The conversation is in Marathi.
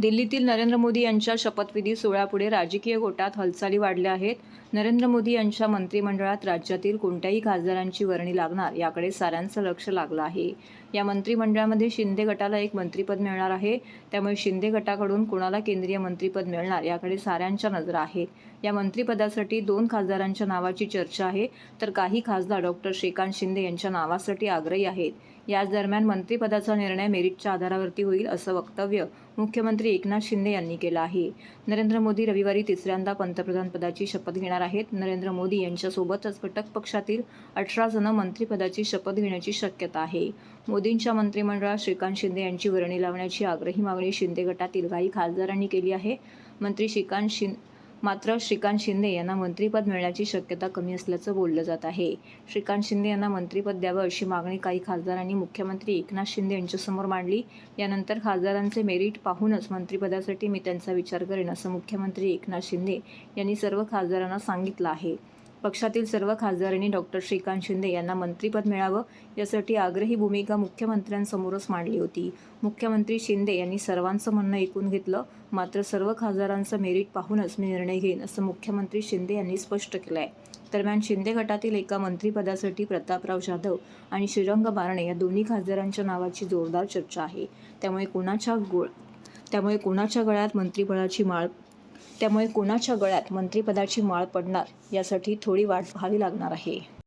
दिल्लीतील नरेंद्र मोदी यांच्या शपथविधी सोहळ्यापुढे राजकीय गोटात हालचाली वाढल्या आहेत. नरेंद्र मोदी यांच्या मंत्रिमंडळात राज्यातील कोणत्याही खासदारांची वर्णी लागणार याकडे साऱ्यांचं लक्ष लागलं आहे. या मंत्रिमंडळामध्ये शिंदे गटाला एक मंत्रिपद मिळणार आहे. त्यामुळे शिंदे गटाकडून कोणाला केंद्रीय मंत्रिपद मिळणार याकडे साऱ्यांच्या नजर आहेत. या मंत्रिपदासाठी दोन खासदारांच्या नावाची चर्चा आहे. तर काही खासदार डॉक्टर श्रीकांत शिंदे यांच्या नावासाठी आग्रही आहेत. याच दरम्यान मंत्रिपदाचा निर्णय मेरिटच्या आधारावरती होईल असं वक्तव्य मुख्यमंत्री एकनाथ शिंदे यांनी केलं आहे. नरेंद्र मोदी रविवारी तिसऱ्यांदा पंतप्रधानपदाची शपथ घेणार आहेत. नरेंद्र मोदी यांच्यासोबतच घटक पक्षातील अठरा जण मंत्रिपदाची शपथ घेण्याची शक्यता आहे. मोदींच्या मंत्रिमंडळात श्रीकांत शिंदे यांची वर्णी लावण्याची आग्रही मागणी शिंदे गटातील काही खासदारांनी केली आहे. मंत्री श्रीकांत शिंदे मात्र श्रीकांत शिंदे यांना मंत्रिपद मिळण्याची शक्यता कमी असल्याचं बोललं जात आहे. श्रीकांत शिंदे यांना मंत्रिपद द्यावं अशी मागणी काही खासदारांनी मुख्यमंत्री एकनाथ शिंदे यांच्यासमोर मांडली. यानंतर खासदारांचे मेरिट पाहूनच मंत्रिपदासाठी मी त्यांचा विचार करेन असं मुख्यमंत्री एकनाथ शिंदे यांनी सर्व खासदारांना सांगितलं आहे. पक्षातील सर्व खासदारांनी डॉक्टर श्रीकांत शिंदे यांना मंत्रिपद मिळावं यासाठी आग्रही भूमिका मुख्यमंत्र्यांसमोरच मांडली होती. मुख्यमंत्री शिंदे यांनी सर्वांचं म्हणणं ऐकून घेतलं मात्र सर्व खासदारांचं मेरिट पाहूनच मी निर्णय घेईन असं मुख्यमंत्री शिंदे यांनी स्पष्ट केलं आहे दरम्यान शिंदे गटातील एका मंत्रिपदासाठी प्रतापराव जाधव आणि श्रीरंग बारणे या दोन्ही खासदारांच्या नावाची जोरदार चर्चा आहे. त्यामुळे कोणाच्या गोळ त्यामुळे कोणाच्या गळ्यात मंत्रिपदाची माळ त्यामुळे कोणाच्या गळ्यात मंत्रिपदाची माळ पडणार यासाठी थोडी वाट पाहावी लागणार आहे.